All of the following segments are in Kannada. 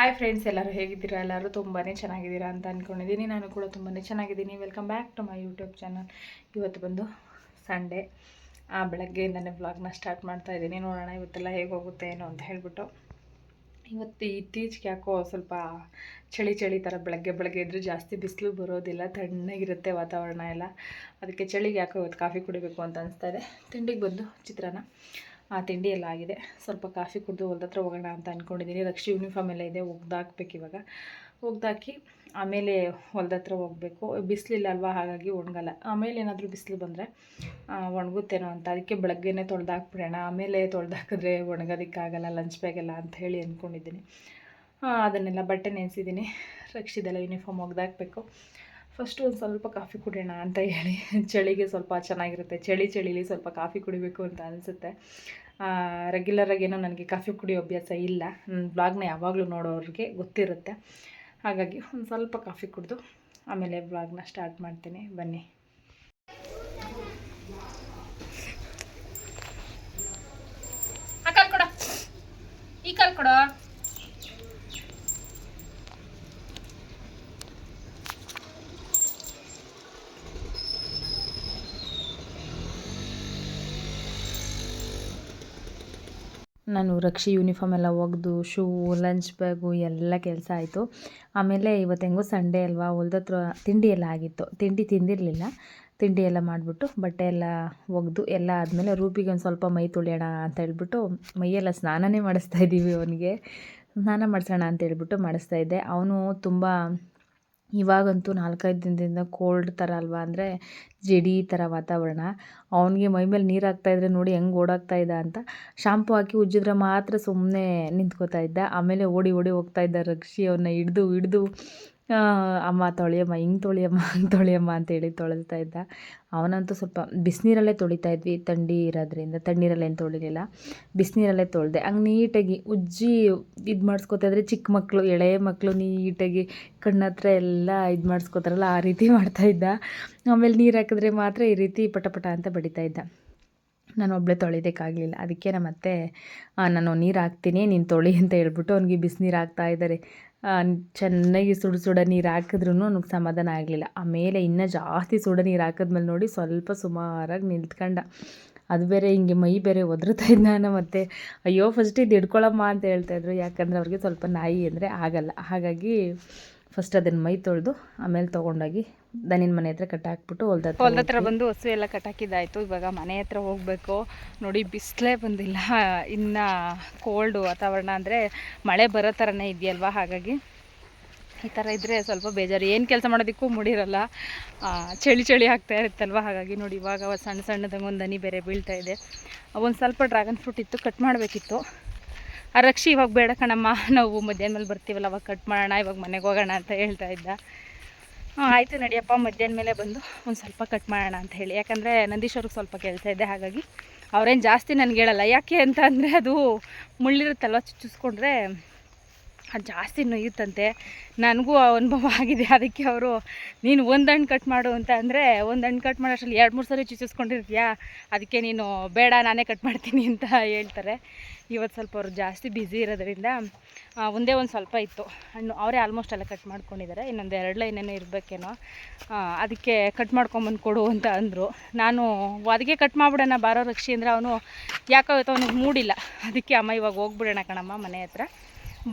ಹಾಯ್ ಫ್ರೆಂಡ್ಸ್ ಎಲ್ಲರೂ ಹೇಗಿದ್ದೀರಾ? ಎಲ್ಲರೂ ತುಂಬಾ ಚೆನ್ನಾಗಿದ್ದೀರಾ ಅಂತ ಅಂದ್ಕೊಂಡಿದ್ದೀನಿ ನಾನು ಕೂಡ ತುಂಬಾ ಚೆನ್ನಾಗಿದ್ದೀನಿ. Welcome back to my YouTube channel ಇವತ್ತು ಬಂದು ಸಂಡೇ ಆ ಬೆಳಗ್ಗೆಯಿಂದನೇ ವ್ಲಾಗ್ನ ಸ್ಟಾರ್ಟ್ ಮಾಡ್ತಾ ಇದ್ದೀನಿ. ನೋಡೋಣ ಇವತ್ತೆಲ್ಲ ಹೇಗೆ ಹೋಗುತ್ತೆ ಏನು ಅಂತ ಹೇಳ್ಬಿಟ್ಟು. ಇವತ್ತು ಇತ್ತೀಚೆಗೆ ಯಾಕೋ ಸ್ವಲ್ಪ ಚಳಿ ಚಳಿ ಥರ ಬೆಳಗ್ಗೆ ಬೆಳಗ್ಗೆ ಇದ್ದರೂ ಜಾಸ್ತಿ ಬಿಸಿಲು ಬರೋದಿಲ್ಲ. ತಣ್ಣಗಿರುತ್ತೆ ವಾತಾವರಣ ಎಲ್ಲ. ಅದಕ್ಕೆ ಚಳಿಗೆ ಯಾಕೋ ಇವತ್ತು ಕಾಫಿ ಕುಡಿಬೇಕು ಅಂತ ಅನಿಸ್ತಾ ಇದೆ. ತಿಂಡಿಗೆ ಬಂದು ಚಿತ್ರಾನ್ನ. ಆ ತಿಂಡಿ ಎಲ್ಲ ಆಗಿದೆ. ಸ್ವಲ್ಪ ಕಾಫಿ ಕುಡಿದು ಹೊಲ್ದತ್ರ ಹೋಗೋಣ ಅಂತ ಅಂದ್ಕೊಂಡಿದ್ದೀನಿ ರಕ್ಷಿ ಯೂನಿಫಾರ್ಮ್ ಎಲ್ಲ ಇದೆ ಒಗ್ದಾಕ್ಬೇಕು ಇವಾಗ. ಒಗ್ದಾಕಿ ಆಮೇಲೆ ಹೊಲ್ದತ್ರ ಹೋಗಬೇಕು. ಬಿಸಿಲಿಲ್ಲ ಅಲ್ವಾ, ಹಾಗಾಗಿ ಒಣಗಲ್ಲ. ಆಮೇಲೆ ಏನಾದರೂ ಬಿಸಿಲು ಬಂದರೆ ಒಣಗುತ್ತೇನೋ ಅಂತ. ಅದಕ್ಕೆ ಬೆಳಗ್ಗೆನೇ ತೊಳೆದಾಕ್ಬಿಡೋಣ ಆಮೇಲೆ ತೊಳೆದಾಕಿದ್ರೆ ಒಣಗೋದಕ್ಕಾಗಲ್ಲ ಲಂಚ್ ಬ್ಯಾಗೆಲ್ಲ ಅಂತ ಹೇಳಿ ಅಂದ್ಕೊಂಡಿದ್ದೀನಿ ಅದನ್ನೆಲ್ಲ ಬಟ್ಟೆ ನೆನೆಸಿದ್ದೀನಿ ರಕ್ಷಿದೆಲ್ಲ ಯೂನಿಫಾರ್ಮ್ ಒಗ್ದಾಕಬೇಕು ಫಸ್ಟು ಒಂದು ಸ್ವಲ್ಪ ಕಾಫಿ ಕುಡಿಯೋಣ ಅಂತ ಹೇಳಿ. ಚಳಿಗೆ ಸ್ವಲ್ಪ ಚೆನ್ನಾಗಿರುತ್ತೆ. ಚಳಿ ಚಳಿಲಿ ಸ್ವಲ್ಪ ಕಾಫಿ ಕುಡಿಬೇಕು ಅಂತ ಅನಿಸುತ್ತೆ. ರೆಗ್ಯುಲರಾಗಿ ಏನೋ ನನಗೆ ಕಾಫಿ ಕುಡಿಯೋ ಅಭ್ಯಾಸ ಇಲ್ಲ. ನನ್ನ ಬ್ಲಾಗ್ನ ಯಾವಾಗಲೂ ನೋಡೋರಿಗೆ ಗೊತ್ತಿರುತ್ತೆ. ಹಾಗಾಗಿ ಒಂದು ಸ್ವಲ್ಪ ಕಾಫಿ ಕುಡಿದು ಆಮೇಲೆ ಬ್ಲಾಗ್ನ ಸ್ಟಾರ್ಟ್ ಮಾಡ್ತೀನಿ. ಬನ್ನಿ ಆ ಕಾಲ್ ಕೊಡ ಈ ಕಾಲ್ ಕೊಡ ನಾನು ರಕ್ಷಿ ಯೂನಿಫಾರ್ಮ್ ಎಲ್ಲ ಒಗೆದು ಶೂ ಲಂಚ್ ಬ್ಯಾಗು ಎಲ್ಲ ಕೆಲಸ ಆಯಿತು. ಆಮೇಲೆ ಇವತ್ತು ಹೆಂಗೋ ಸಂಡೇ ಅಲ್ವಾ, ಹೊಲ್ದತ್ರ ತಿಂಡಿ ಎಲ್ಲ ಆಗಿತ್ತು. ತಿಂಡಿ ತಿಂದಿರಲಿಲ್ಲ. ತಿಂಡಿ ಎಲ್ಲ ಮಾಡಿಬಿಟ್ಟು ಬಟ್ಟೆ ಎಲ್ಲ ಒಗೆದು, ಎಲ್ಲ ಆದಮೇಲೆ ರೂಪಿಗೆ ಒಂದು ಸ್ವಲ್ಪ ಮೈ ತುಳಿಯೋಣ ಅಂತ ಹೇಳ್ಬಿಟ್ಟು ಮೈಯೆಲ್ಲ ಸ್ನಾನನೇ ಮಾಡಿಸ್ತಾ ಇದ್ದೀವಿ ಅವನಿಗೆ. ಸ್ನಾನ ಮಾಡಿಸೋಣ ಅಂತ ಹೇಳ್ಬಿಟ್ಟು ಮಾಡಿಸ್ತಾ ಇದ್ದೆ. ಅವನು ತುಂಬ ಇವಾಗಂತೂ ನಾಲ್ಕೈದು ದಿನದಿಂದ ಕೋಲ್ಡ್ ಥರ ಅಲ್ವಾ ಅಂದರೆ ಜಡಿ ಥರ ವಾತಾವರಣ. ಅವನಿಗೆ ಮೈ ಮೇಲೆ ನೀರು ಹಾಕ್ತಾಯಿದ್ರೆ ನೋಡಿ ಹೆಂಗೆ ಓಡಾಕ್ತಾ ಇದ್ದ ಅಂತ. ಶಾಂಪು ಹಾಕಿ ಉಜ್ಜಿದ್ರೆ ಮಾತ್ರ ಸುಮ್ಮನೆ ನಿಂತ್ಕೋತಾ ಇದ್ದ. ಆಮೇಲೆ ಓಡಿ ಓಡಿ ಹೋಗ್ತಾ ಇದ್ದ ರಕ್ಷಿ ಅವನ್ನ ಹಿಡ್ದು ಹಿಡ್ದು ಅಮ್ಮ ತೊಳೆಯಮ್ಮ, ಹಿಂಗೆ ತೊಳೆಯಮ್ಮ, ಹಂಗೆ ತೊಳೆಯಮ್ಮ ಅಂತೇಳಿ ತೊಳೆದ್ತಾ ಇದ್ದ. ಅವನಂತೂ ಸ್ವಲ್ಪ ಬಿಸಿನೀರಲ್ಲೇ ತೊಳಿತಾ ಇದ್ವಿ. ಥಂಡಿ ಇರೋದ್ರಿಂದ ತಣ್ಣೀರಲ್ಲೇನು ತೊಳಿಲಿಲ್ಲ. ಬಿಸಿನೀರಲ್ಲೇ ತೊಳೆದೆ. ಹಂಗೆ ನೀಟಾಗಿ ಉಜ್ಜಿ ಇದು ಮಾಡಿಸ್ಕೊತಾ ಇದ್ರೆ ಚಿಕ್ಕ ಮಕ್ಕಳು ಎಳೆಯ ಮಕ್ಕಳು ನೀಟಾಗಿ ಕಣ್ಣತ್ರ ಎಲ್ಲ ಇದು ಮಾಡಿಸ್ಕೋತಾರಲ್ಲ, ಆ ರೀತಿ ಮಾಡ್ತಾಯಿದ್ದ ಆಮೇಲೆ ನೀರು ಹಾಕಿದ್ರೆ ಮಾತ್ರ ಈ ರೀತಿ ಪಟ ಪಟ ಅಂತ ಬಡಿತಾ ಇದ್ದ. ನಾನು ಒಬ್ಬಳೇ ತೊಳಿಯೋದಕ್ಕಾಗಲಿಲ್ಲ ಅದಕ್ಕೆ ನಮ್ಮ ಮತ್ತೆ ನಾನು ನೀರು ಹಾಕ್ತೀನಿ, ನೀನು ತೊಳಿ ಅಂತ ಹೇಳ್ಬಿಟ್ಟು ಅವ್ನಿಗೆ ಬಿಸಿನೀರು ಹಾಕ್ತಾ ಇದ್ದಾರೆ. ಚೆನ್ನಾಗಿ ಸುಡು ಸುಡ ನೀರು ಹಾಕಿದ್ರೂ ಅವ್ನಿಗೆ ಸಮಾಧಾನ ಆಗಲಿಲ್ಲ. ಆಮೇಲೆ ಇನ್ನೂ ಜಾಸ್ತಿ ಸುಡ ನೀರು ಹಾಕಿದ್ಮೇಲೆ ನೋಡಿ ಸ್ವಲ್ಪ ಸುಮಾರಾಗಿ ನಿಂತ್ಕೊಂಡ. ಅದು ಬೇರೆ ಹಿಂಗೆ ಮೈ ಬೇರೆ ಒದರ್ತಾ ಇದ್ದ ಮತ್ತು, ಅಯ್ಯೋ ಫಸ್ಟ್ ಇದು ಹಿಡ್ಕೊಳಮ್ಮ ಅಂತ ಹೇಳ್ತಾಯಿದ್ರು ಯಾಕಂದರೆ ಅವ್ರಿಗೆ ಸ್ವಲ್ಪ ನಾಯಿ ಅಂದರೆ ಆಗಲ್ಲ. ಹಾಗಾಗಿ ಫಸ್ಟ್ ಅದನ್ನು ಮೈ ತೊಳೆದು ಆಮೇಲೆ ತೊಗೊಂಡೋಗಿ ದನಿನ ಮನೆ ಹತ್ರ ಕಟ್ಟಾಕ್ಬಿಟ್ಟು ಹೊಲ್ದ ಹೊಲ್ದ ಹತ್ರ ಬಂದು ಹಸು ಎಲ್ಲ ಕಟ್ಟಾಕಿದ್ದಾಯ್ತು. ಇವಾಗ ಮನೆ ಹತ್ರ ಹೋಗಬೇಕು. ನೋಡಿ ಬಿಸಿಲೇ ಬಂದಿಲ್ಲ. ಇನ್ನು ಕೋಲ್ಡು ವಾತಾವರಣ ಅಂದರೆ ಮಳೆ ಬರೋ ಥರನೇ ಇದೆಯಲ್ವಾ? ಹಾಗಾಗಿ ಈ ಥರ ಇದ್ದರೆ ಸ್ವಲ್ಪ ಬೇಜಾರು. ಏನು ಕೆಲಸ ಮಾಡೋದಕ್ಕೂ ಮುಡಿರಲ್ಲ. ಚಳಿ ಚಳಿ ಆಗ್ತಾ ಇರುತ್ತಲ್ವ? ಹಾಗಾಗಿ ನೋಡಿ ಇವಾಗ ಸಣ್ಣ ಸಣ್ಣದಂಗೆ ಒಂದು ದನಿ ಬೇರೆ ಬೀಳ್ತಾ ಇದೆ. ಒಂದು ಸ್ವಲ್ಪ ಡ್ರ್ಯಾಗನ್ ಫ್ರೂಟ್ ಇತ್ತು ಕಟ್ ಮಾಡಬೇಕಿತ್ತು. ಆ ರಕ್ಷಿ ಇವಾಗ ಬೇಡ ಕಣಮ್ಮ. ನಾವು ಮಧ್ಯಾಹ್ನ ಮೇಲೆ ಬರ್ತೀವಲ್ಲ, ಅವಾಗ ಕಟ್ ಮಾಡೋಣ, ಇವಾಗ ಮನೆಗೆ ಹೋಗೋಣ ಅಂತ ಹೇಳ್ತಾ ಇದ್ದ. ಹಾಂ ಆಯಿತು ನಡಿಯಪ್ಪ, ಮಧ್ಯಾಹ್ನ ಮೇಲೆ ಬಂದು ಒಂದು ಸ್ವಲ್ಪ ಕಟ್ ಮಾಡೋಣ ಅಂತ ಹೇಳಿ. ಯಾಕಂದರೆ ನಂದೀಶ್ವರಿಗೆ ಸ್ವಲ್ಪ ಕೆಲಸ ಇದೆ, ಹಾಗಾಗಿ ಅವ್ರೇನು ಜಾಸ್ತಿ ನನಗೆ ಹೇಳಲ್ಲ. ಯಾಕೆ ಅಂತ ಅಂದರೆ ಅದು ಮುಳ್ಳಿರುತ್ತಲ್ವ, ಚುಚ್ಚಿಸ್ಕೊಂಡ್ರೆ ಅದು ಜಾಸ್ತಿ ನೋಯುತ್ತಂತೆ. ನನಗೂ ಅನುಭವ ಆಗಿದೆ. ಅದಕ್ಕೆ ಅವರು, ನೀನು ಒಂದು ಹಣ್ಣು ಕಟ್ ಮಾಡು ಅಂತ ಅಂದರೆ, ಒಂದು ಹಣ್ಣು ಕಟ್ ಮಾಡೋ ಅಷ್ಟರಲ್ಲಿ ಎರಡು, ಮೂರು ಸರಿ ಚುಚ್ಚಿಸ್ಕೊಂಡಿರ್ತೀಯಾ? ಅದಕ್ಕೆ ನೀನು ಬೇಡ, ನಾನೇ ಕಟ್ ಮಾಡ್ತೀನಿ ಅಂತ ಹೇಳ್ತಾರೆ. ಇವತ್ತು ಸ್ವಲ್ಪ ಅವರು ಜಾಸ್ತಿ ಬ್ಯುಸಿ ಇರೋದ್ರಿಂದ ಒಂದೇ ಒಂದು ಸ್ವಲ್ಪ ಇತ್ತು. ಹಣ್ಣು ಅವರೇ ಆಲ್ಮೋಸ್ಟ್ ಎಲ್ಲ ಕಟ್ ಮಾಡ್ಕೊಂಡಿದ್ದಾರೆ. ಇನ್ನೊಂದು ಎರಡು ಲೈನೇನೋ ಇರಬೇಕೇನೋ. ಅದಕ್ಕೆ ಕಟ್ ಮಾಡ್ಕೊಂಬಂದು ಕೊಡು ಅಂತ ಅಂದರು. ನಾನು ಅದಕ್ಕೆ ಕಟ್ ಮಾಡಿಬಿಡೋಣ, ಬಾರೋ ರಕ್ಷಿ ಅಂದರೆ ಅವನು ಯಾಕೋ ಅವನಿಗೆ ಮೂಡಿಲ್ಲ. ಅದಕ್ಕೆ ಅಮ್ಮ ಇವಾಗ ಹೋಗ್ಬಿಡೋಣ ಕಣಮ್ಮ ಮನೆ ಹತ್ರ.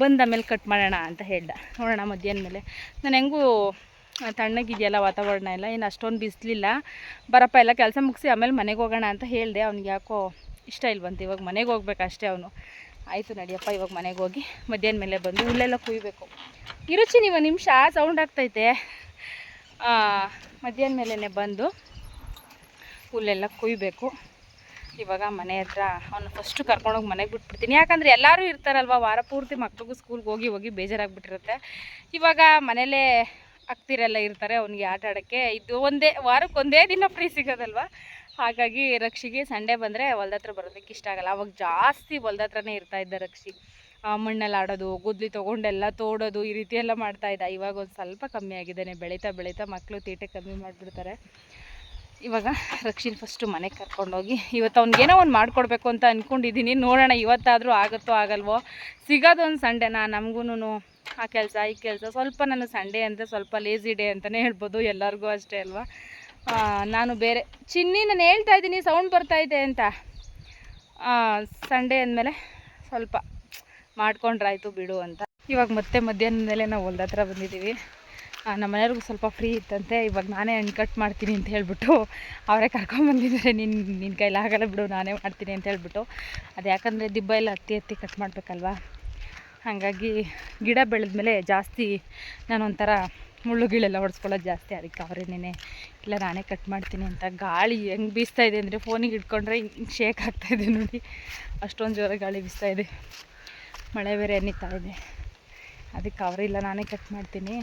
ಬಂದ ಆಮೇಲೆ ಕಟ್ ಮಾಡೋಣ ಅಂತ ಹೇಳ್ದ. ನೋಡೋಣ ಮಧ್ಯಾಹ್ನ ಮೇಲೆ. ನಾನು ಹೆಂಗೂ ತಣ್ಣಗಿದೆಯಲ್ಲ ವಾತಾವರಣ ಎಲ್ಲ ಏನು ಅಷ್ಟೊಂದು ಬಿಸಿಲಿಲ್ಲ. ಬರಪ್ಪ, ಎಲ್ಲ ಕೆಲಸ ಮುಗಿಸಿ ಆಮೇಲೆ ಮನೆಗೆ ಹೋಗೋಣ ಅಂತ ಹೇಳಿದೆ. ಅವ್ನಿಗೆ ಯಾಕೋ ಇಷ್ಟ ಇಲ್ವಂತ, ಇವಾಗ ಮನೆಗೆ ಹೋಗ್ಬೇಕಷ್ಟೇ ಅವನು. ಆಯಿತು ನಡಿಯಪ್ಪ, ಇವಾಗ ಮನೆಗೆ ಹೋಗಿ ಮಧ್ಯಾಹ್ನ ಮೇಲೆ ಬಂದು ಹುಲ್ಲೆಲ್ಲ ಕುಯ್ಬೇಕು. ಇರುಚಿ, ನೀವು ನಿಮಿಷ ಸೌಂಡ್ ಆಗ್ತೈತೆ. ಮಧ್ಯಾಹ್ನ ಮೇಲೇ ಬಂದು ಹುಲ್ಲೆಲ್ಲ ಕುಯ್ಬೇಕು. ಇವಾಗ ಮನೆ ಹತ್ರ ಅವನು ಫಸ್ಟು ಕರ್ಕೊಂಡೋಗಿ ಮನೆಗೆ ಬಿಟ್ಬಿಡ್ತೀನಿ. ಯಾಕಂದರೆ ಎಲ್ಲರೂ ಇರ್ತಾರಲ್ವ, ವಾರ ಪೂರ್ತಿ ಮಕ್ಳಿಗೂ ಸ್ಕೂಲ್ಗೆ ಹೋಗಿ ಹೋಗಿ ಬೇಜಾರಾಗ್ಬಿಟ್ಟಿರುತ್ತೆ. ಇವಾಗ ಮನೇಲೇ ಅಕ್ತಿರೆಲ್ಲ ಇರ್ತಾರೆ, ಅವನಿಗೆ ಆಟ ಆಡೋಕ್ಕೆ. ಇದು ಒಂದೇ ವಾರಕ್ಕೆ ಒಂದೇ ದಿನ ಫ್ರೀ ಸಿಗೋದಲ್ವ? ಹಾಗಾಗಿ ರಕ್ಷಿಗೆ ಸಂಡೇ ಬಂದರೆ ಹೊಲ್ದ ಹತ್ರ ಬರೋದಕ್ಕೆ ಇಷ್ಟ ಆಗಲ್ಲ. ಅವಾಗ ಜಾಸ್ತಿ ಹೊಲ್ದ ಹತ್ರನೇ ಇದ್ದ ರಕ್ಷಿ. ಮಣ್ಣಲ್ಲಿ ಆಡೋದು, ಗುದ್ಲಿ ತೊಗೊಂಡೆಲ್ಲ ತೋಡೋದು, ಈ ರೀತಿ ಎಲ್ಲ ಮಾಡ್ತಾಯಿದ್ದ ಇವಾಗ ಒಂದು ಸ್ವಲ್ಪ ಕಮ್ಮಿ ಆಗಿದ್ದಾನೆ. ಬೆಳೀತಾ ಬೆಳೀತಾ ಮಕ್ಕಳು ತೀಟೆ ಕಮ್ಮಿ ಮಾಡಿಬಿಡ್ತಾರೆ. ಇವಾಗ ರಕ್ಷಿನ್ ಫಸ್ಟು ಮನೆಗೆ ಕರ್ಕೊಂಡೋಗಿ, ಇವತ್ತು ಅವ್ನಿಗೇನೋ ಒಂದು ಮಾಡಿಕೊಡ್ಬೇಕು ಅಂತ ಅಂದ್ಕೊಂಡಿದ್ದೀನಿ ನೋಡೋಣ ಇವತ್ತಾದರೂ ಆಗುತ್ತೋ ಆಗಲ್ವೋ. ಸಿಗೋದೊಂದು ಸಂಡೇನಾ ನಮಗೂ ಆ ಕೆಲಸ, ಈ ಕೆಲಸ. ಸ್ವಲ್ಪ ನನಗೆ ಸಂಡೇ ಅಂದರೆ ಸ್ವಲ್ಪ ಲೇಸಿ ಡೇ ಅಂತಲೇ ಹೇಳ್ಬೋದು, ಎಲ್ಲರಿಗೂ ಅಷ್ಟೇ ಅಲ್ವಾ? ನಾನು ಬೇರೆ. ಚಿನ್ನಿ, ನಾನು ಹೇಳ್ತಾ ಇದ್ದೀನಿ ಸೌಂಡ್ ಬರ್ತಾಯಿದೆ ಅಂತ. ಸಂಡೇ ಅಂದಮೇಲೆ ಸ್ವಲ್ಪ ಮಾಡ್ಕೊಂಡ್ರಾಯ್ತು ಬಿಡು ಅಂತ. ಇವಾಗ ಮತ್ತೆ ಮಧ್ಯಾಹ್ನದ ಮೇಲೆ ನಾವು ಹೊಲ್ದ ಹತ್ರ ಬಂದಿದ್ದೀವಿ. ನಮ್ಮ ಮನೆಯವ್ರಿಗೂ ಸ್ವಲ್ಪ ಫ್ರೀ ಇತ್ತಂತೆ. ಇವಾಗ ನಾನೇ ಹಣ್ಣು ಕಟ್ ಮಾಡ್ತೀನಿ ಅಂತ ಹೇಳ್ಬಿಟ್ಟು ಅವರೇ ಕರ್ಕೊಂಬಂದಿದ್ದಾರೆ ನಿನ್ನ ನಿನ್ನ ಕೈಲಿ ಆಗಲ್ಲ ಬಿಡು, ನಾನೇ ಮಾಡ್ತೀನಿ ಅಂತ ಹೇಳ್ಬಿಟ್ಟು. ಅದು ಯಾಕಂದರೆ ದಿಬ್ಬ ಎಲ್ಲ ಹತ್ತಿ ಹತ್ತಿ ಕಟ್ ಮಾಡಬೇಕಲ್ವಾ? ಹಾಗಾಗಿ ಗಿಡ ಬೆಳೆದ್ಮೇಲೆ ಜಾಸ್ತಿ ನಾನು ಒಂಥರ ಮುಳ್ಳು ಗಿಳೆಲ್ಲ ಹೊಡ್ಸ್ಕೊಳ್ಳೋದು ಜಾಸ್ತಿ. ಅದಕ್ಕೆ ಅವರೇನೇ ಇಲ್ಲ ನಾನೇ ಕಟ್ ಮಾಡ್ತೀನಿ ಅಂತ ಗಾಳಿ ಹೆಂಗೆ ಬೀಸ್ತಾ ಇದೆ ಅಂದರೆ ಫೋನಿಗೆ ಇಟ್ಕೊಂಡ್ರೆ ಹಿಂಗೆ ಶೇಕ್ ಆಗ್ತಾ ಇದೆ ನೋಡಿ. ಅಷ್ಟೊಂದು ಜೋರ ಗಾಳಿ ಬೀಸ್ತಾ ಇದೆ. ಮಳೆ ಬೇರೆ ಎನ್ನಿತಾ ಇದೆ. ಅದಕ್ಕೆ ಅವರಿಲ್ಲ ನಾನೇ ಕಟ್ ಮಾಡ್ತೀನಿ.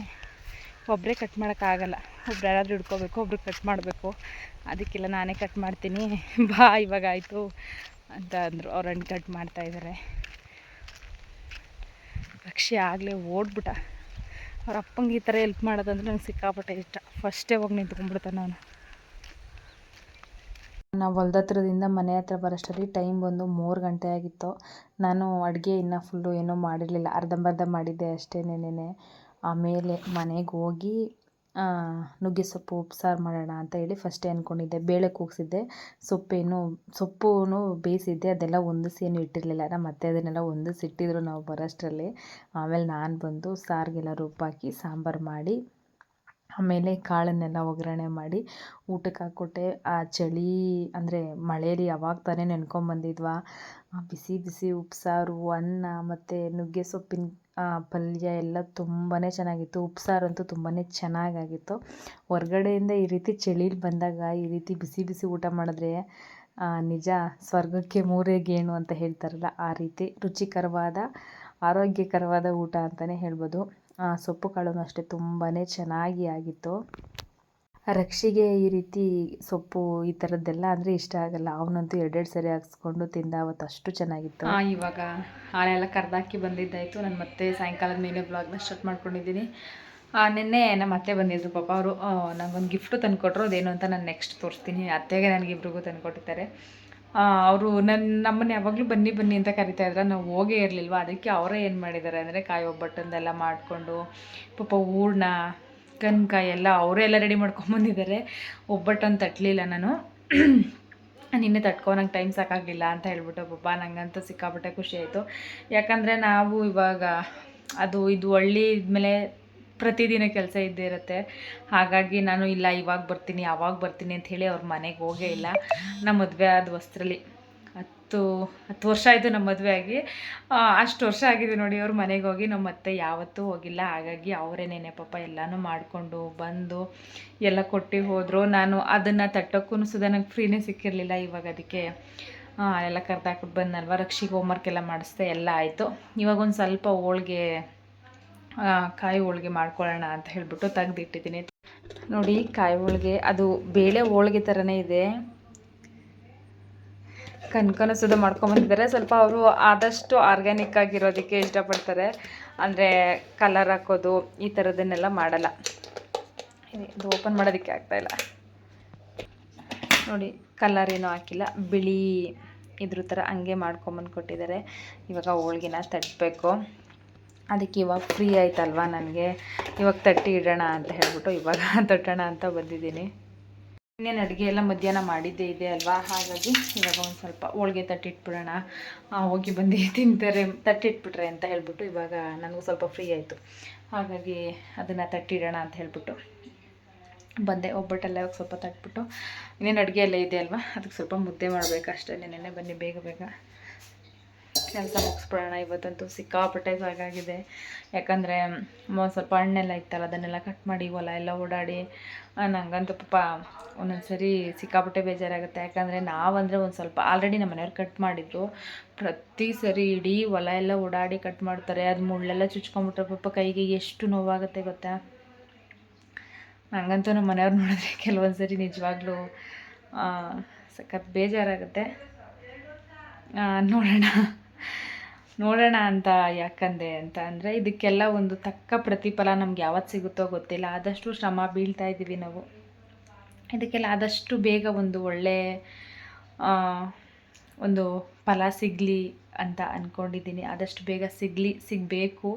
ಒಬ್ಬರೇ ಕಟ್ ಮಾಡೋಕ್ಕಾಗಲ್ಲ ಒಬ್ರು ಯಾರಾದರೂ ಹಿಡ್ಕೋಬೇಕು, ಒಬ್ರು ಕಟ್ ಮಾಡಬೇಕು. ಅದಕ್ಕೆಲ್ಲ ನಾನೇ ಕಟ್ ಮಾಡ್ತೀನಿ. ಬಾ, ಇವಾಗ ಆಯಿತು ಅಂತ ಅಂದರು. ಅವ್ರು ಹಣ್ಣು ಕಟ್ ಮಾಡ್ತಾಯಿದ್ದಾರೆ ಪಕ್ಷಿ ಆಗಲೇ ಓಡ್ಬಿಟ್ಟ. ಅವ್ರ ಅಪ್ಪಂಗೆ ಈ ಥರ ಹೆಲ್ಪ್ ಮಾಡೋದಂದ್ರೆ ನಂಗೆ ಸಿಕ್ಕಾಪಟ್ಟೆ ಇಷ್ಟ. ಫಸ್ಟೇ ಹೋಗಿ ನಿಂತ್ಕೊಂಡ್ಬಿಡ್ತಾನೆ ಅವನು ನಾವು ಹೊಲ್ದ ಹತ್ರದಿಂದ ಮನೆ ಹತ್ರ ಬರೋಷ್ಟರಲ್ಲಿ ಟೈಮ್ ಬಂದು ಮೂರು ಗಂಟೆ ಆಗಿತ್ತು. ನಾನು ಅಡುಗೆ ಇನ್ನೂ ಫುಲ್ಲು ಏನೂ ಮಾಡಿರಲಿಲ್ಲ. ಅರ್ಧಂಬರ್ಧ ಮಾಡಿದ್ದೆ ಅಷ್ಟೇ ನೆನೆ ಆಮೇಲೆ ಮನೆಗೆ ಹೋಗಿ ನುಗ್ಗೆ ಸೊಪ್ಪು ಉಪ್ಸಾರು ಮಾಡೋಣ ಅಂತ ಹೇಳಿ ಫಸ್ಟೇ ಅಂದ್ಕೊಂಡಿದ್ದೆ ಬೇಳೆ ಕೂಗಿಸಿದ್ದೆ. ಸೊಪ್ಪೇನು ಸೊಪ್ಪು ಬೇಯಿಸಿದ್ದೆ. ಅದೆಲ್ಲ ಹೊಂದಿಸಿ ಏನು ಇಟ್ಟಿರಲಿಲ್ಲ. ನಮ್ಮ ಅತ್ತೆ ಅದನ್ನೆಲ್ಲ ಹೊಂದಿಸಿ ಇಟ್ಟಿದ್ರು ನಾವು ಬರೋಷ್ಟರಲ್ಲಿ. ಆಮೇಲೆ ನಾನು ಬಂದು ಸಾರಿಗೆಲ್ಲ ರುಬ್ಬಾಕಿ ಸಾಂಬಾರು ಮಾಡಿ, ಆಮೇಲೆ ಕಾಳನ್ನೆಲ್ಲ ಒಗ್ಗರಣೆ ಮಾಡಿ ಊಟಕ್ಕೆ ಹಾಕ್ಕೊಟ್ಟೆ. ಆ ಚಳಿ ಅಂದರೆ ಮಳೆಯಲ್ಲಿ ಯಾವಾಗ ತಾನೇ ನೆನ್ಕೊಂಬಂದಿದ್ವಾ? ಬಿಸಿ ಬಿಸಿ ಉಪ್ಸಾರು ಅನ್ನ ಮತ್ತು ನುಗ್ಗೆ ಸೊಪ್ಪಿನ ಪಲ್ಯ ಎಲ್ಲ ತುಂಬಾ ಚೆನ್ನಾಗಿತ್ತು. ಉಪ್ಸಾರು ಅಂತೂ ತುಂಬಾ ಚೆನ್ನಾಗಾಗಿತ್ತು. ಹೊರ್ಗಡೆಯಿಂದ ಈ ರೀತಿ ಚಳಿಲಿ ಬಂದಾಗ, ಈ ರೀತಿ ಬಿಸಿ ಬಿಸಿ ಊಟ ಮಾಡಿದ್ರೆ ನಿಜ ಸ್ವರ್ಗಕ್ಕೆ ಮೂರೇ ಗೇಣು ಅಂತ ಹೇಳ್ತಾರಲ್ಲ, ಆ ರೀತಿ ರುಚಿಕರವಾದ, ಆರೋಗ್ಯಕರವಾದ ಊಟ ಅಂತಲೇ ಹೇಳ್ಬೋದು. ಸೊಪ್ಪು ಕಾಳು ಅಷ್ಟೇ ತುಂಬಾ ಚೆನ್ನಾಗಿ ಆಗಿತ್ತು. ರಕ್ಷಿಗೆ ಈ ರೀತಿ ಸೊಪ್ಪು ಈ ಥರದ್ದೆಲ್ಲ ಅಂದರೆ ಇಷ್ಟ ಆಗಲ್ಲ. ಅವನಂತೂ ಎರಡೆರಡು ಸರಿ ಹಾಕ್ಸ್ಕೊಂಡು ತಿಂದ ಅವತ್ತು ಅಷ್ಟು ಚೆನ್ನಾಗಿತ್ತು. ಇವಾಗ ಹಾಲೆಲ್ಲ ಕರ್ದಾಕಿ ಬಂದಿದ್ದಾಯಿತು. ನಾನು ಮತ್ತೆ ಸಾಯಂಕಾಲದ ಮೇಲೆ ಬ್ಲಾಗ್ನ ಸ್ಟಾರ್ಟ್ ಮಾಡ್ಕೊಂಡಿದ್ದೀನಿ. ನಿನ್ನೆ ನಮ್ಮ ಅತ್ತೆ ಬಂದಿದ್ರು ಪಾಪ. ಅವರು ನನಗೊಂದು ಗಿಫ್ಟು ತಂದುಕೊಟ್ರು. ಅದೇನು ಅಂತ ನಾನು ನೆಕ್ಸ್ಟ್ ತೋರಿಸ್ತೀನಿ. ಅತ್ತೆಗೆ ನನಗಿಬ್ರಿಗೂ ತಂದುಕೊಟ್ಟಿದ್ದಾರೆ. ಅವರು ನನ್ನ ನಮ್ಮನ್ನು ಯಾವಾಗಲೂ ಬನ್ನಿ ಬನ್ನಿ ಅಂತ ಕರಿತಾ ಇದ್ರೆ. ನಾವು ಹೋಗೇ ಇರಲಿಲ್ವ? ಅದಕ್ಕೆ ಅವರೇ ಏನು ಮಾಡಿದ್ದಾರೆ ಅಂದರೆ ಕಾಯಿ ಒಬ್ಬಟ್ಟಂದೆಲ್ಲ ಮಾಡಿಕೊಂಡು ಪಾಪ ಹೂರ್ಣ ಕನ್ಕಾಯಿ ಎಲ್ಲ ಅವರೇ ಎಲ್ಲ ರೆಡಿ ಮಾಡ್ಕೊಂಬಂದಿದ್ದಾರೆ ಒಬ್ಬಟ್ಟೊಂದು ತಟ್ಟಲಿಲ್ಲ ನಾನು. ನಿನ್ನೆ ತಟ್ಕೊ ನಂಗೆ ಟೈಮ್ ಸಾಕಾಗಲಿಲ್ಲ ಅಂತ ಹೇಳ್ಬಿಟ್ಟು ಪಾಪ ನಂಗಂತೂ ಸಿಕ್ಕಾಪಟ್ಟೆ ಖುಷಿ ಆಯಿತು. ಯಾಕಂದರೆ ನಾವು ಇವಾಗ ಅದು ಇದು ಹಳ್ಳಿ ಮೇಲೆ ಪ್ರತಿದಿನ ಕೆಲಸ ಇದ್ದೇ ಇರುತ್ತೆ. ಹಾಗಾಗಿ ನಾನು ಇಲ್ಲ, ಇವಾಗ ಬರ್ತೀನಿ, ಅವಾಗ ಬರ್ತೀನಿ ಅಂತ ಹೇಳಿ ಅವ್ರ ಮನೆಗೆ ಹೋಗೇ ಇಲ್ಲ. ನಮ್ಮ ಮದುವೆ ಆದ ವಸ್ತ್ರಲ್ಲಿ ಹತ್ತು ಹತ್ತು ವರ್ಷ ಆಯಿತು ನಮ್ಮ ಮದುವೆ ಆಗಿ. ಅಷ್ಟು ವರ್ಷ ಆಗಿದೆ ನೋಡಿ ಅವ್ರ ಮನೆಗೆ ಹೋಗಿ. ನಮ್ಮ ಅತ್ತೆ ಯಾವತ್ತೂ ಹೋಗಿಲ್ಲ. ಹಾಗಾಗಿ ಅವರೇನೇನೆ ಪಾಪ ಎಲ್ಲನೂ ಮಾಡಿಕೊಂಡು ಬಂದು ಎಲ್ಲ ಕೊಟ್ಟು ಹೋದರು. ನಾನು ಅದನ್ನು ತಟ್ಟೋಕ್ಕೂ ಸುಧಾ ನಂಗೆ ಫ್ರೀನೇ ಸಿಕ್ಕಿರಲಿಲ್ಲ. ಇವಾಗ ಅದಕ್ಕೆ ಎಲ್ಲ ಕರೆದಾಕ್ಬಿಟ್ಟು ಬಂದಲ್ವ ರಕ್ಷಿಗೆ ಹೋಮ್ವರ್ಕ್ ಎಲ್ಲ ಮಾಡಿಸ್ದೆ, ಎಲ್ಲ ಆಯಿತು. ಇವಾಗ ಒಂದು ಸ್ವಲ್ಪ ಹೋಳ್ಗೆ ಕಾಯಿ ಹೋಳಿಗೆ ಮಾಡ್ಕೊಳ್ಳೋಣ ಅಂತ ಹೇಳಿಬಿಟ್ಟು ತೆಗ್ದಿಟ್ಟಿದ್ದೀನಿ. ನೋಡಿ ಕಾಯಿ ಹೋಳಿಗೆ, ಅದು ಬೇಳೆ ಹೋಳಿಗೆ ಥರನೇ ಇದೆ. ಕನ್ಕನ ಸುದ ಮಾಡ್ಕೊಂಬಂದಿದ್ದಾರೆ. ಸ್ವಲ್ಪ ಅವರು ಆದಷ್ಟು ಆರ್ಗ್ಯಾನಿಕ್ ಆಗಿರೋದಕ್ಕೆ ಇಷ್ಟಪಡ್ತಾರೆ. ಅಂದರೆ ಕಲರ್ ಹಾಕೋದು, ಈ ಥರದನ್ನೆಲ್ಲ ಮಾಡಲ್ಲ. ಇದು ಓಪನ್ ಮಾಡೋದಕ್ಕೆ ಆಗ್ತಾಯಿಲ್ಲ ನೋಡಿ ಕಲರ್ ಏನೂ ಹಾಕಿಲ್ಲ. ಬಿಳಿ ಇದ್ರ ಥರ ಹಂಗೆ ಮಾಡ್ಕೊಂಬಂದು ಕೊಟ್ಟಿದ್ದಾರೆ. ಇವಾಗ ಹೋಳ್ಗಿನ ತಟ್ಟಬೇಕು ಅದಕ್ಕೆ ಇವಾಗ ಫ್ರೀ ಆಯ್ತಲ್ವಾ ನನಗೆ? ಇವಾಗ ತಟ್ಟಿ ಇಡೋಣ ಅಂತ ಹೇಳ್ಬಿಟ್ಟು ಇವಾಗ ತಟ್ಟೋಣ ಅಂತ ಬಂದಿದ್ದೀನಿ. ಇನ್ನೇನು ಅಡುಗೆ ಎಲ್ಲ ಮಧ್ಯಾಹ್ನ ಮಾಡಿದ್ದೇ ಇದೆ ಅಲ್ವಾ? ಹಾಗಾಗಿ ಇವಾಗ ಒಂದು ಸ್ವಲ್ಪ ಹೋಳಿಗೆ ತಟ್ಟಿಟ್ಬಿಡೋಣ. ಹೋಗಿ ಬಂದು ತಿಂತಾರೆ, ತಟ್ಟಿಟ್ಬಿಟ್ರೆ ಅಂತ ಹೇಳ್ಬಿಟ್ಟು ಇವಾಗ ನನಗೂ ಸ್ವಲ್ಪ ಫ್ರೀ ಆಯಿತು. ಹಾಗಾಗಿ ಅದನ್ನು ತಟ್ಟಿಡೋಣ ಅಂತ ಹೇಳ್ಬಿಟ್ಟು ಬಂದೆ. ಒಬ್ಬಟ್ಟೆಲ್ಲ ಇವಾಗ ಸ್ವಲ್ಪ ತಟ್ಬಿಟ್ಟು. ಇನ್ನೇನು ಅಡುಗೆ ಎಲ್ಲ ಇದೆ ಅಲ್ವಾ? ಅದಕ್ಕೆ ಸ್ವಲ್ಪ ಮುದ್ದೆ ಮಾಡಬೇಕು ಅಷ್ಟೇ. ನೆನ್ನೆ ಬನ್ನಿ, ಬೇಗ ಬೇಗ. ಕೆಲಸ ಮುಗಿಸ್ಬಿಡೋಣ, ಇವತ್ತಂತೂ ಸಿಕ್ಕಾಪಟ್ಟೆ ಸಾಕಾಗಿದೆ. ಯಾಕಂದರೆ ಒಂದು ಸ್ವಲ್ಪ ಹಣ್ಣೆಲ್ಲ ಇತ್ತಲ್ಲ, ಅದನ್ನೆಲ್ಲ ಕಟ್ ಮಾಡಿ ಹೊಲ ಎಲ್ಲ ಓಡಾಡಿ ನಂಗಂತೂ ಪಾಪ ಒಂದೊಂದು ಸರಿ ಸಿಕ್ಕಾಪಟ್ಟೆ ಬೇಜಾರಾಗುತ್ತೆ. ಯಾಕಂದರೆ, ನಾವಂದರೆ ಒಂದು ಸ್ವಲ್ಪ ಆಲ್ರೆಡಿ ನಮ್ಮ ಮನೆಯವ್ರು ಕಟ್ ಮಾಡಿದ್ರು. ಪ್ರತಿ ಸರಿ ಇಡೀ ಹೊಲ ಎಲ್ಲ ಓಡಾಡಿ ಕಟ್ ಮಾಡ್ತಾರೆ. ಅದು ಮುಳ್ಳೆಲ್ಲ ಚುಚ್ಕೊಂಬಿಟ್ರೆ ಪಾಪ ಕೈಗೆ ಎಷ್ಟು ನೋವಾಗುತ್ತೆ ಗೊತ್ತಾ? ನಂಗಂತೂ ನಮ್ಮ ಮನೆಯವ್ರು ನೋಡಿದ್ರೆ ಕೆಲವೊಂದು ಸರಿ ನಿಜವಾಗ್ಲೂ ಸಖತ್ ಬೇಜಾರಾಗುತ್ತೆ. ನೋಡೋಣ. ನೋಡೋಣ ಅಂತ ಯಾಕಂದೆ ಅಂತ ಅಂದರೆ ಇದಕ್ಕೆಲ್ಲ ಒಂದು ತಕ್ಕ ಪ್ರತಿಫಲ ನಮ್ಗೆ ಯಾವತ್ತು ಸಿಗುತ್ತೋ ಗೊತ್ತಿಲ್ಲ. ಆದಷ್ಟು ಶ್ರಮ ಬೀಳ್ತಾ ಇದ್ದೀವಿ ನಾವು. ಇದಕ್ಕೆಲ್ಲ ಆದಷ್ಟು ಬೇಗ ಒಂದು ಒಳ್ಳೆ ಒಂದು ಫಲ ಸಿಗಲಿ ಅಂತ ಅಂದ್ಕೊಂಡಿದ್ದೀನಿ ಆದಷ್ಟು ಬೇಗ ಸಿಗಲಿ, ಸಿಗಬೇಕು.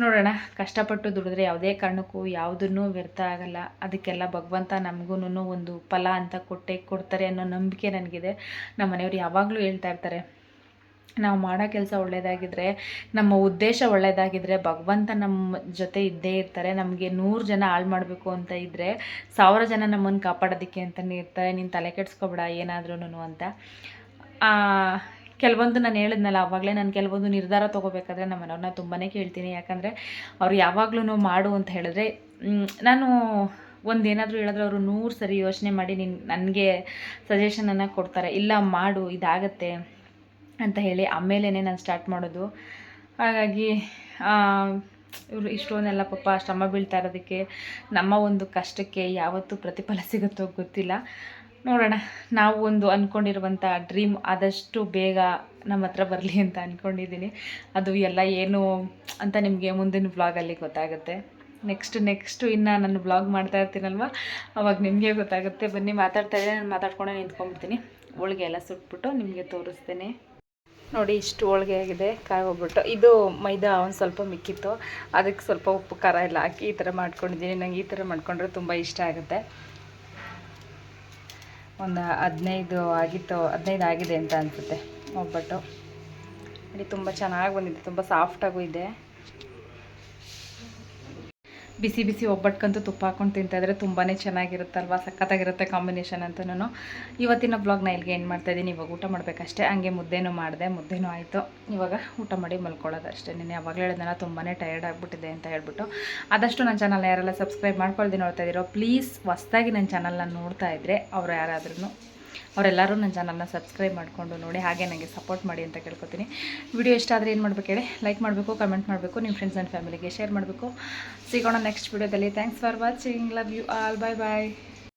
ನೋಡೋಣ, ಕಷ್ಟಪಟ್ಟು ದುಡಿದ್ರೆ ಯಾವುದೇ ಕಾರಣಕ್ಕೂ ಯಾವುದನ್ನೂ ವ್ಯರ್ಥ ಆಗಲ್ಲ. ಅದಕ್ಕೆಲ್ಲ ಭಗವಂತ ನಮಗೂ ಒಂದು ಫಲ ಅಂತ ಕೊಟ್ಟೆ ಕೊಡ್ತಾರೆ ಅನ್ನೋ ನಂಬಿಕೆ ನನಗಿದೆ. ನಮ್ಮ ಮನೆಯವ್ರು ಯಾವಾಗಲೂ ಹೇಳ್ತಾ ಇರ್ತಾರೆ ನಾವು ಮಾಡೋ ಕೆಲಸ ಒಳ್ಳೆಯದಾಗಿದ್ದರೆ ನಮ್ಮ ಉದ್ದೇಶ ಒಳ್ಳೆಯದಾಗಿದ್ದರೆ ಭಗವಂತ ನಮ್ಮ ಜೊತೆ ಇದ್ದೇ ಇರ್ತಾರೆ. ನಮಗೆ ನೂರು ಜನ ಹಾಳು ಮಾಡಬೇಕು ಅಂತ ಇದ್ದರೆ ಸಾವಿರ ಜನ ನಮ್ಮನ್ನು ಕಾಪಾಡೋದಕ್ಕೆ ಅಂತಲೇ ಇರ್ತಾರೆ. ನೀನು ತಲೆ ಕೆಡಿಸ್ಕೊಬೇಡ ಏನಾದ್ರೂ ಅಂತ. ಕೆಲವೊಂದು ನಾನು ಹೇಳಿದ್ನಲ್ಲ ಆವಾಗಲೇ ನಾನು ಕೆಲವೊಂದು ನಿರ್ಧಾರ ತೊಗೋಬೇಕಾದ್ರೆ ನಮ್ಮ ಮನೆಯವ್ರನ್ನ ತುಂಬಾ ಕೇಳ್ತೀನಿ. ಯಾಕಂದರೆ, ಅವ್ರು ಯಾವಾಗಲೂ ಮಾಡು ಅಂತ ಹೇಳಿದ್ರೆ ನಾನು ಒಂದು ಏನಾದರೂ ಹೇಳಿದ್ರೆ ಅವರು ನೂರು ಸರಿ ಯೋಚನೆ ಮಾಡಿ ನಿನ್ನ ನನಗೆ ಸಜೆಷನನ್ನು ಕೊಡ್ತಾರೆ. ಇಲ್ಲ, ಮಾಡು, ಇದಾಗತ್ತೆ. ಅಂತ ಹೇಳಿ ಆಮೇಲೆ ನಾನು ಸ್ಟಾರ್ಟ್ ಮಾಡೋದು. ಹಾಗಾಗಿ ಇವರು ಇಷ್ಟೊಂದೆಲ್ಲ ಪಾಪ ಶ್ರಮ ಬೀಳ್ತಾ ಇರೋದಕ್ಕೆ, ನಮ್ಮ ಒಂದು ಕಷ್ಟಕ್ಕೆ ಯಾವತ್ತೂ ಪ್ರತಿಫಲ ಸಿಗುತ್ತೋ ಗೊತ್ತಿಲ್ಲ. ನೋಡೋಣ, ನಾವು ಒಂದು ಅಂದ್ಕೊಂಡಿರುವಂಥ ಡ್ರೀಮ್ ಆದಷ್ಟು ಬೇಗ ನಮ್ಮ ಹತ್ರ ಬರಲಿ ಅಂತ ಅಂದ್ಕೊಂಡಿದ್ದೀನಿ ಅದು ಎಲ್ಲ ಏನು ಅಂತ ನಿಮಗೆ ಮುಂದಿನ ವ್ಲಾಗಲ್ಲಿ ಗೊತ್ತಾಗುತ್ತೆ. ನೆಕ್ಸ್ಟ್ ನೆಕ್ಸ್ಟು ಇನ್ನು ನಾನು ಬ್ಲಾಗ್ ಮಾಡ್ತಾ ಇರ್ತೀನಲ್ವ? ಅವಾಗ ನಿಮಗೆ ಗೊತ್ತಾಗುತ್ತೆ. ಬನ್ನಿ, ಮಾತಾಡ್ತಾ ಇದ್ದರೆ ನಾನು ಮಾತಾಡ್ಕೊಂಡೇ ನಿಂತ್ಕೊಂಡ್ಬಿಡ್ತೀನಿ. ಹೋಳಿಗೆ ಎಲ್ಲ ಸುಟ್ಬಿಟ್ಟು ನಿಮಗೆ ತೋರಿಸ್ತೇನೆ. ನೋಡಿ ಇಷ್ಟು ಹೋಳಿಗೆ ಆಗಿದೆ, ಕಾಯಿ ಹೋಗ್ಬಿಟ್ಟು. ಇದು ಮೈದಾ ಒಂದು ಸ್ವಲ್ಪ ಮಿಕ್ಕಿತ್ತು. ಅದಕ್ಕೆ ಸ್ವಲ್ಪ ಉಪ್ಪು, ಖಾರ ಎಲ್ಲ ಹಾಕಿ ಈ ಥರ ಮಾಡ್ಕೊಂಡಿದ್ದೀನಿ. ನಂಗೆ ಈ ಥರ ಮಾಡ್ಕೊಂಡ್ರೆ ತುಂಬ ಇಷ್ಟ ಆಗುತ್ತೆ. ಒಂದು ಹದಿನೈದು ಆಗಿತ್ತು, ಹದಿನೈದು ಆಗಿದೆ ಅಂತ ಅನಿಸುತ್ತೆ. ಒಬ್ಬಟ್ಟು ನೋಡಿ, ತುಂಬ ಚೆನ್ನಾಗಿ ಬಂದಿದೆ. ತುಂಬ ಸಾಫ್ಟಾಗೂ ಇದೆ. ಬಿಸಿ ಬಿಸಿ ಒಬ್ಬಟ್ಕಂತೂ ತುಪ್ಪ ಹಾಕೊಂಡು ತಿಂತಾಯಿದ್ರೆ ತುಂಬಾ ಚೆನ್ನಾಗಿರುತ್ತಲ್ವ? ಸಖತ್ತಾಗಿರುತ್ತೆ ಕಾಂಬಿನೇಷನ್ ಅಂತನೂ ಇವತ್ತಿನ ಬ್ಲಾಗ್ನ ಇಲ್ಲಿಗೆ ಏನು ಮಾಡ್ತಾಯಿದ್ದೀನಿ ಇವಾಗ ಊಟ ಮಾಡಬೇಕಷ್ಟೇ. ಹಂಗೆ ಮುದ್ದೆನೂ ಮಾಡಿದೆ. ಮುದ್ದೆನೂ ಆಯಿತು. ಇವಾಗ ಊಟ ಮಾಡಿ ಮಲ್ಕೊಳ್ಳೋದು ಅಷ್ಟೇ ನೀನು ಯಾವಾಗಲೂ ಹೇಳಿದ್ನಲ್ಲ ತುಂಬಾ ಟಯರ್ಡ್ ಆಗಿಬಿಟ್ಟಿದೆ ಅಂತ ಹೇಳ್ಬಿಟ್ಟು. ಆದಷ್ಟು ನನ್ನ ಚಾನಲ್ ಯಾರೆಲ್ಲ ಸಬ್ಸ್ಕ್ರೈಬ್ ಮಾಡ್ಕೊಳ್ದೆ ನೋಡ್ತಾ ಇದ್ದೀರೋ ಪ್ಲೀಸ್ ಹೊಸ್ದಾಗಿ ನನ್ನ ಚಾನಲ್ನ ನೋಡ್ತಾ ಇದ್ದರೆ ಅವ್ರು ಯಾರಾದ್ರೂ ಅವರೆಲ್ಲರೂ ನನ್ನ ಚಾನಲ್ನ ಸಬ್ಸ್ಕ್ರೈಬ್ ಮಾಡಿಕೊಂಡು ನೋಡಿ, ಹಾಗೆ ನನಗೆ ಸಪೋರ್ಟ್ ಮಾಡಿ ಅಂತ ಕೇಳ್ಕೊತೀನಿ. ವಿಡಿಯೋ ಇಷ್ಟ ಆದರೆ ಏನು ಮಾಡಬೇಕು ಹೇಳಿ? ಲೈಕ್ ಮಾಡಬೇಕು ಕಮೆಂಟ್ ಮಾಡಬೇಕು ನಿಮ್ಮ ಫ್ರೆಂಡ್ಸ್ ಆ್ಯಂಡ್ ಫ್ಯಾಮಿಲಿಗೆ ಶೇರ್ ಮಾಡಬೇಕು. ಸಿಗೋಣ ನೆಕ್ಸ್ಟ್ ವಿಡಿಯೋದಲ್ಲಿ thanks for watching love you all bye bye